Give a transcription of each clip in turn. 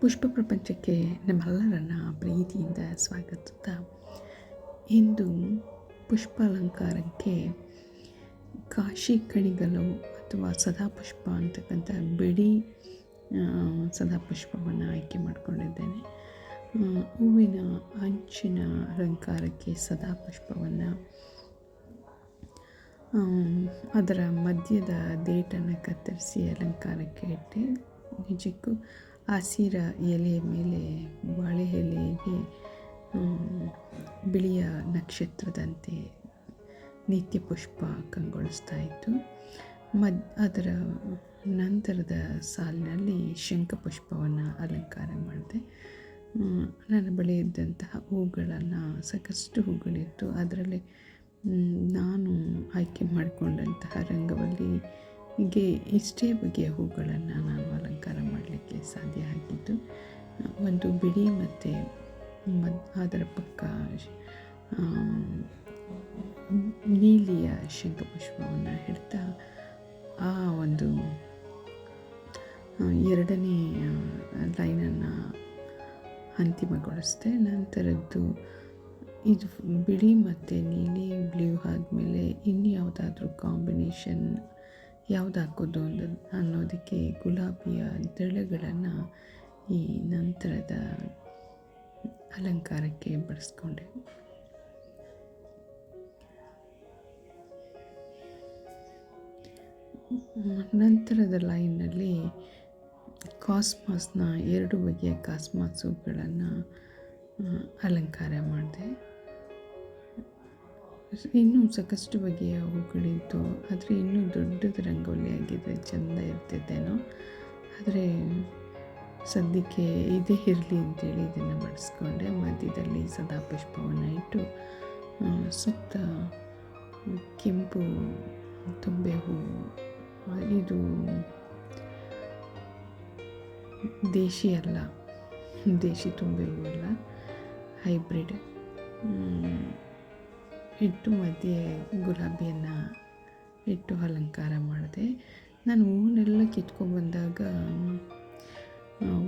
ಪುಷ್ಪ ಪ್ರಪಂಚಕ್ಕೆ ನಮ್ಮೆಲ್ಲರನ್ನ ಪ್ರೀತಿಯಿಂದ ಸ್ವಾಗತಿಸುತ್ತಾ ಇಂದು ಪುಷ್ಪ ಅಲಂಕಾರಕ್ಕೆ ಕಾಶಿ ಕಣಿಗಲು ಅಥವಾ ಸದಾಪುಷ್ಪ ಅಂತಕ್ಕಂಥ ಬಿಳಿ ಸದಾಪುಷ್ಪವನ್ನು ಆಯ್ಕೆ ಮಾಡಿಕೊಂಡಿದ್ದೇನೆ. ಹೂವಿನ ಅಂಚಿನ ಅಲಂಕಾರಕ್ಕೆ ಸದಾಪುಷ್ಪವನ್ನು ಅದರ ಮಧ್ಯದ ದೇಟನ್ನು ಕತ್ತರಿಸಿ ಅಲಂಕಾರಕ್ಕೆ ಇಟ್ಟೆ. ನಿಜಕ್ಕೂ ಹಸಿರ ಎಲೆ ಮೇಲೆ ಬಾಳೆ ಎಲೆಗೆ ಬಿಳಿಯ ನಕ್ಷತ್ರದಂತೆ ನಿತ್ಯ ಪುಷ್ಪ ಕಂಗೊಳಿಸ್ತಾ ಇತ್ತು. ಮದ್, ಅದರ ನಂತರದ ಸಾಲಿನಲ್ಲಿ ಶಂಖಪುಷ್ಪವನ್ನು ಅಲಂಕಾರ ಮಾಡಿದೆ. ನನ್ನ ಬಳಿ ಇದ್ದಂತಹ ಹೂಗಳನ್ನು ಸಾಕಷ್ಟು ಹೂಗಳಿತ್ತು. ಅದರಲ್ಲಿ ನಾನು ಆಯ್ಕೆ ಮಾಡಿಕೊಂಡಂತಹ ರಂಗವಲ್ಲಿ ಹೀಗೆ ಇಷ್ಟೇ ಬಗೆಯ ಹೂಗಳನ್ನು ನಾನು ಅಲಂಕಾರ ಮಾಡಲಿಕ್ಕೆ ಸಾಧ್ಯ ಆಗಿದ್ದು, ಒಂದು ಬಿಳಿ ಮತ್ತು ಅದರ ಪಕ್ಕ ನೀಲಿಯ ಶಂಖಪುಷ್ಪವನ್ನು ಹಿಡ್ತಾ ಆ ಒಂದು ಎರಡನೇ ಲೈನನ್ನು ಅಂತಿಮಗೊಳಿಸಿದೆ. ನಂತರದ್ದು ಇದು ಬಿಳಿ ಮತ್ತು ನೀಲಿ, ಬ್ಲೂ ಆದಮೇಲೆ ಇನ್ಯಾವುದಾದ್ರೂ ಕಾಂಬಿನೇಷನ್ ಯಾವ್ದು ಹಾಕೋದು ಅನ್ನೋ ಅನ್ನೋದಕ್ಕೆ ಗುಲಾಬಿಯ ದಳಗಳನ್ನು ಈ ನಂತರದ ಅಲಂಕಾರಕ್ಕೆ ಬಳಸ್ಕೊಂಡೆ. ನಂತರದ ಲೈನಲ್ಲಿ ಕಾಸ್ಮಾಸ್ನ ಎರಡು ಬಗೆಯ ಕಾಸ್ಮಾಸುಗಳನ್ನು ಅಲಂಕಾರ ಮಾಡಿದೆ. ಇನ್ನೂ ಸಾಕಷ್ಟು ಬಗೆಯ ಹೂಗಳಿತ್ತು ಆದರೆ ಇನ್ನೂ ದೊಡ್ಡದು ರಂಗೋಲಿ ಆಗಿದ್ದರೆ ಚೆಂದ ಇರ್ತಿದ್ದೇನೋ ಆದರೆ ಸದ್ಯಕ್ಕೆ ಇದೇ ಇರಲಿ ಅಂತೇಳಿ ಇದನ್ನು ಮಾಡಿಸ್ಕೊಂಡೆ ಮಧ್ಯದಲ್ಲಿ ಸದಾ ಪುಷ್ಪವನ್ನು ಇಟ್ಟು ಸುತ್ತ ಕೆಂಪು ತುಂಬೆ ಹೂವು ಇದು ದೇಶಿ ಅಲ್ಲ, ದೇಶಿ ತುಂಬೆ ಅಲ್ಲ, ಹೈಬ್ರಿಡ್. ಇಟ್ಟು ಮಧ್ಯೆ ಗುಲಾಬಿಯನ್ನು ಇಟ್ಟು ಅಲಂಕಾರ ಮಾಡಿದೆ. ನಾನು ಹೂವನ್ನೆಲ್ಲ ಕಿತ್ಕೊಂಡ್ಬಂದಾಗ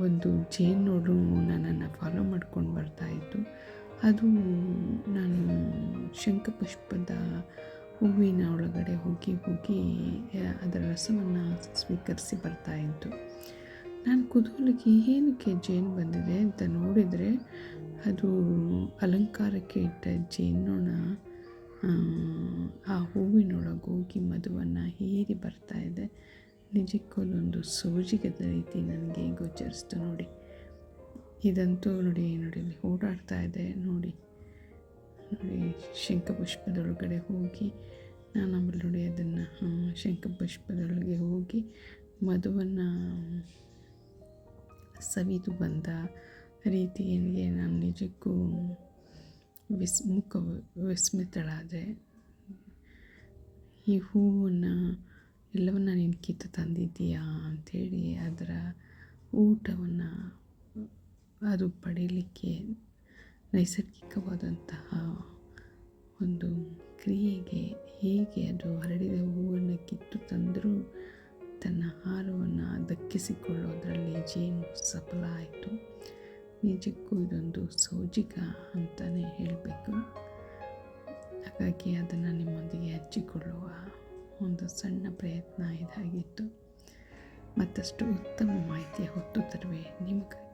ಒಂದು ಜೇನ್ನೋಡು ನನ್ನನ್ನು ಫಾಲೋ ಮಾಡ್ಕೊಂಡು ಬರ್ತಾಯಿತ್ತು ಅದು ನಾನು ಶಂಖಪುಷ್ಪದ ಹೂವಿನ ಒಳಗಡೆ ಹೋಗಿ ಹೋಗಿ ಅದರ ರಸವನ್ನು ಸ್ವೀಕರಿಸಿ ಬರ್ತಾಯಿತ್ತು ನಾನು ಕುತೂಹಲಕ್ಕೆ ಏನಕ್ಕೆ ಜೇನು ಬಂದಿದೆ ಅಂತ ನೋಡಿದರೆ, ಅದು ಅಲಂಕಾರಕ್ಕೆ ಇಟ್ಟ ಜೇನ್ನೋಣ ಆ ಹೂವಿನೊಳಗೋಗಿ ಮಧುವನ್ನು ಹೀರಿ ಬರ್ತಾ ಇದೆ. ನಿಜಕ್ಕೂ ಅದೊಂದು ಸೋಜಿಗದ ರೀತಿ ನನಗೆ ಗೋಚರಿಸ್ತು ನೋಡಿ. ಇದಂತೂ ನೋಡಿ ನೋಡಿ ಓಡಾಡ್ತಾ ಇದೆ, ನೋಡಿ. ನೋಡಿ, ಶಂಖಪುಷ್ಪದೊಳಗಡೆ ಹೋಗಿ ನಾನು ಆಮೇಲೆ ನೋಡಿ ಅದನ್ನು ಶಂಖಪುಷ್ಪದೊಳಗೆ ಹೋಗಿ ಮಧುವನ್ನು ಸವಿದು ಬಂದ ರೀತಿ ನನಗೆ ನಾನು ನಿಜಕ್ಕೂ ವಿಸ್ಮುಖ ವಿಸ್ಮಿತಳಾದೆ, ಈ ಹೂವನ್ನು ಎಲ್ಲವನ್ನ ನೀನು ಕಿತ್ತು ತಂದಿದ್ದೀಯಾ ಅಂಥೇಳಿ ಅದರ ಊಟವನ್ನು ಅದು ಪಡೀಲಿಕ್ಕೆ ನೈಸರ್ಗಿಕವಾದಂತಹ ಒಂದು ಕ್ರಿಯೆಗೆ ಹೇಗೆ ಅದು ಹರಡಿದ ಹೂವನ್ನು ಕಿತ್ತು ತಂದರೂ ತನ್ನ ಹಾರವನ್ನು ದಕ್ಕಿಸಿಕೊಳ್ಳೋದರಲ್ಲಿ ಜೇನು ಸಫಲ ಆಯಿತು. ನಿಜಕ್ಕೂ ಇದೊಂದು ಸೋಜಿಗ ಅಂತಲೇ ಹೇಳಬೇಕು. ಹಾಗಾಗಿ ಅದನ್ನು ನಿಮ್ಮೊಂದಿಗೆ ಹಂಚಿಕೊಳ್ಳುವ ಒಂದು ಸಣ್ಣ ಪ್ರಯತ್ನ ಇದಾಗಿತ್ತು. ಮತ್ತಷ್ಟು ಉತ್ತಮ ಮಾಹಿತಿಯ ಹೊತ್ತು ತರುವೆ ನಿಮಗೆ